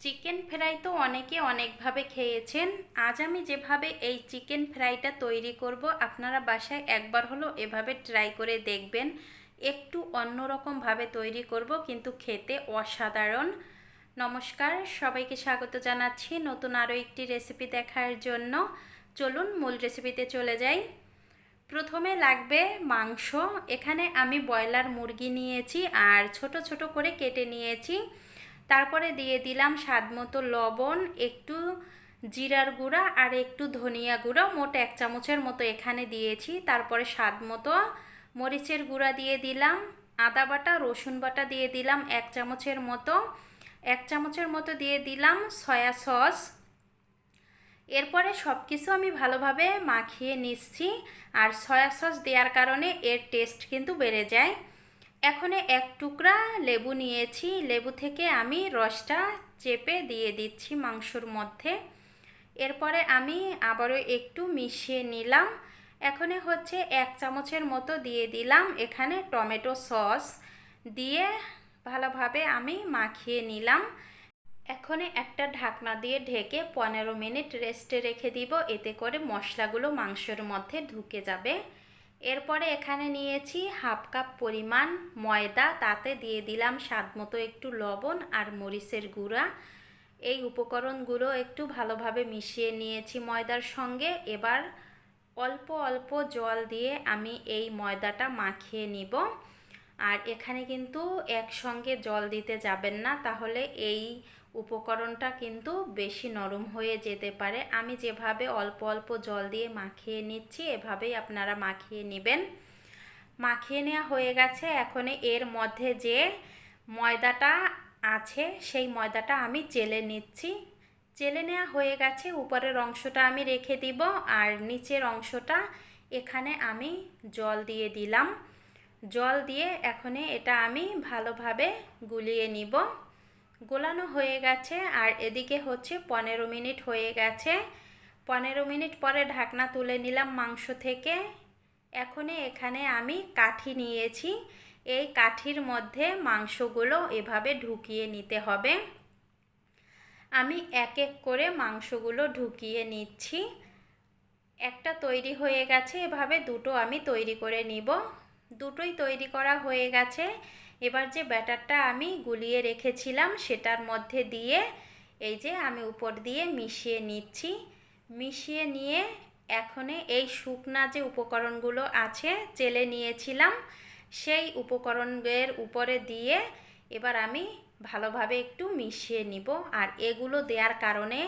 Chicken fry তো অনেকে অনেকভাবে খেয়েছেন। আজ আমি যেভাবে এই চিকেন ফ্রাইটা তৈরি করব, আপনারা বাসায় একবার হলো এভাবে ট্রাই করে দেখবেন। একটু অন্যরকমভাবে তৈরি করব, কিন্তু খেতে অসাধারণ। নমস্কার, সবাইকে স্বাগত জানাচ্ছি নতুন আরও একটি রেসিপি দেখার জন্য। চলুন মূল রেসিপিতে চলে যাই। প্রথমে লাগবে মাংস। এখানে আমি ব্রয়লার মুরগি নিয়েছি আর ছোট ছোট করে কেটে নিয়েছি। তারপরে দিয়ে দিলাম স্বাদ মতো লবণ, একটু জিরার গুঁড়া আর একটু ধনিয়া গুঁড়া। মোট এক চামচের মতো এখানে দিয়েছি। তারপরে স্বাদ মতো মরিচের গুঁড়া দিয়ে দিলাম। আদা বাটা, রসুন বাটা দিয়ে দিলাম এক চামচের মতো। এক চামচের মতো দিয়ে দিলাম সয়া সস। এরপরে সব কিছু আমি ভালোভাবে মাখিয়ে নিচ্ছি। আর সয়া সস দেওয়ার কারণে এর টেস্ট কিন্তু বেড়ে যায়। এখন এক টুকরা লেবু নিয়েছি। লেবু থেকে আমি রসটা চেপে দিয়ে দিচ্ছি মাংসর মধ্যে। এরপরে আমি আবারও একটু মিশিয়ে নিলাম। এখানে হচ্ছে এক চামচের মতো দিয়ে দিলাম এখানে টমেটো সস দিয়ে ভালোভাবে আমি মাখিয়ে নিলাম। এখন একটা ঢাকনা দিয়ে ঢেকে পনেরো মিনিট রেস্টে রেখে দিব। এতে করে মশলাগুলো মাংসের মধ্যে ঢুকে যাবে। এরপরে এখানে নিয়েছি হাফ কাপ পরিমাণ ময়দা, তাতে দিয়ে দিলাম স্বাদ মতো একটু লবণ আর মরিচের গুঁড়া। এই উপকরণগুলো একটু ভালোভাবে মিশিয়ে নিয়েছি ময়দার সঙ্গে। এবার অল্প অল্প জল দিয়ে আমি এই ময়দাটা মাখিয়ে নিব। আর এখানে কিন্তু একসঙ্গে জল দিতে যাবেন না, তাহলে এই উপকরণটা কিন্তু বেশি নরম হয়ে যেতে পারে। আমি যেভাবে অল্প অল্প জল দিয়ে মাখিয়ে নিচ্ছি, এভাবেই আপনারা মাখিয়ে নেবেন। মাখিয়ে নেওয়া হয়ে গেছে। এখন এর মধ্যে যে ময়দাটা আছে, সেই ময়দাটা আমি চেলে নিচ্ছি। চেলে নেওয়া হয়ে গেছে। উপরের অংশটা আমি রেখে দিব আর নিচের অংশটা এখানে আমি জল দিয়ে দিলাম। জল দিয়ে এখনে এটা আমি ভালোভাবে গুলিয়ে নিব। গোলানো হয়ে গেছে আর এদিকে হচ্ছে পনেরো মিনিট হয়ে গেছে। পনেরো মিনিট পরে ঢাকনা তুলে নিলাম মাংস থেকে। এখনই এখানে আমি কাঠি নিয়েছি। এই কাঠির মধ্যে মাংসগুলো এভাবে ঢুকিয়ে নিতে হবে। আমি এক এক করে মাংসগুলো ঢুকিয়ে নিচ্ছি। একটা তৈরি হয়ে গেছে, এভাবে দুটো আমি তৈরি করে নিব। দুটোই তৈরি করা হয়ে গেছে। এবার যে ব্যাটারটা আমি গুলিয়ে রেখেছিলাম সেটার মধ্যে দিয়ে এই যে আমি উপর দিয়ে মিশিয়ে নিচ্ছি। মিশিয়ে নিয়ে এখনে এই শুকনা যে উপকরণগুলো আছে চেলে নিয়েছিলাম, সেই উপকরণের উপরে দিয়ে এবার আমি ভালোভাবে একটু মিশিয়ে নিব। আর এগুলো দেওয়ার কারণে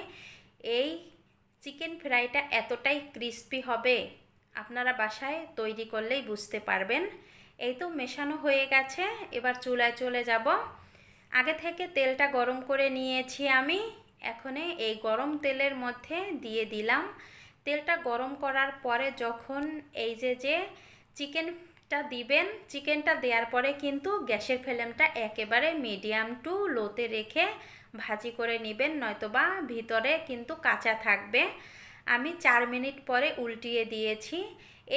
এই চিকেন ফ্রাইটা এতটাই ক্রিস্পি হবে আপনারা বাসায় তৈরি করলেই বুঝতে পারবেন। এই তো মেশানো হয়ে গেছে, এবার চুলায় চলে যাব। আগে থেকে তেলটা গরম করে নিয়েছি আমি, এখনে এই গরম তেলের মধ্যে দিয়ে দিলাম। তেলটা গরম করার পরে যখন এই যে যে চিকেনটা দিবেন, চিকেনটা দেওয়ার পরে কিন্তু গ্যাসের ফ্লেমটা একেবারে মিডিয়াম টু লোতে রেখে ভাজি করে নেবেন, নয়তোবা ভিতরে কিন্তু কাঁচা থাকবে। আমি চার মিনিট পরে উল্টিয়ে দিয়েছি।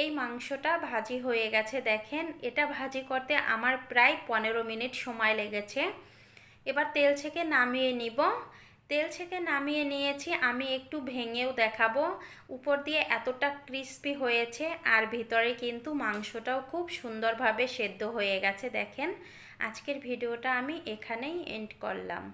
এই মাংসটা ভাজি হয়ে গেছে, দেখেন। এটা ভাজি করতে আমার প্রায় পনেরো মিনিট সময় লেগেছে। এবার তেল ছেঁকে নামিয়ে নিব। তেল ছেঁকে নামিয়ে নিয়েছি, আমি একটু ভেঙেও দেখাবো। উপর দিয়ে এতটা ক্রিস্পি হয়েছে আর ভিতরে কিন্তু মাংসটাও খুব সুন্দরভাবে সেদ্ধ হয়ে গেছে, দেখেন। আজকের ভিডিওটা আমি এখানেই এন্ড করলাম।